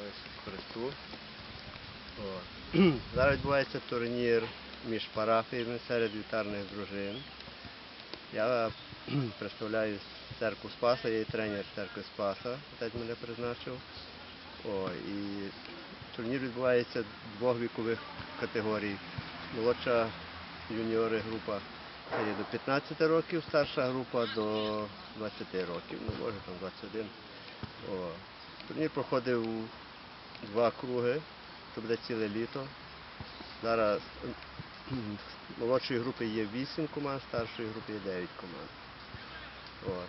Слава Христу. О. Зараз відбувається турнір між парафіями серед вітарних дружин. Я представляю церкву Спаса, я є тренер церкви Спаса, отець мене призначив. О, і турнір відбувається двох вікових категорій. Молодша юніори група є до 15 років, старша група до 20 років, ну може там 21. О. Турнір проходив два круги, це буде ціле літо. Зараз молодшої групи є 8 команд, старшої групи є 9 команд. От.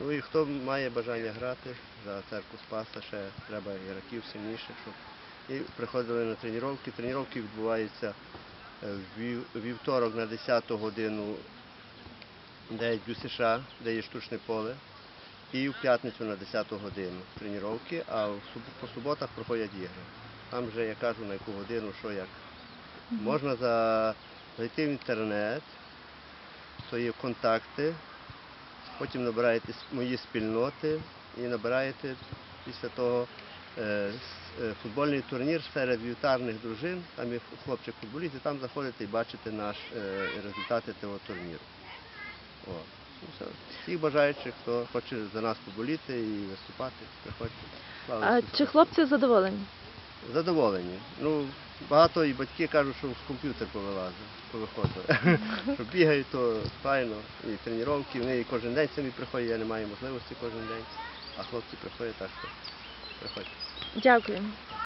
Ну і хто має бажання грати за церкву Спаса, ще треба ігроків сильніших, щоб і приходили на тренування. Тренування відбуваються е, вівторок на 10 годину, де є США, де є штучне поле, і в п'ятницю на 10 годину тренування, а по суботах проходять ігри. Там вже я кажу на яку годину, що як. Можна за... зайти в інтернет, є контакти, потім набираєте мої спільноти і набираєте після того е, е, футбольний турнір серед вівтарних дружин, там є хлопчик футболіст, і там заходите і бачите наш, е, результати того турніру. О. Ну. Всіх бажаючих, хто хоче за нас поболіти і виступати, приходьте. Слава А чи хлопці задоволені? Задоволені. Ну, багато і батьки кажуть, що з комп'ютер повилазив, повиходили. що бігають, то файно. І тренування, вони і кожен день самі приходять, я не маю можливості кожен день. А хлопці приходять так, що приходять. Дякую.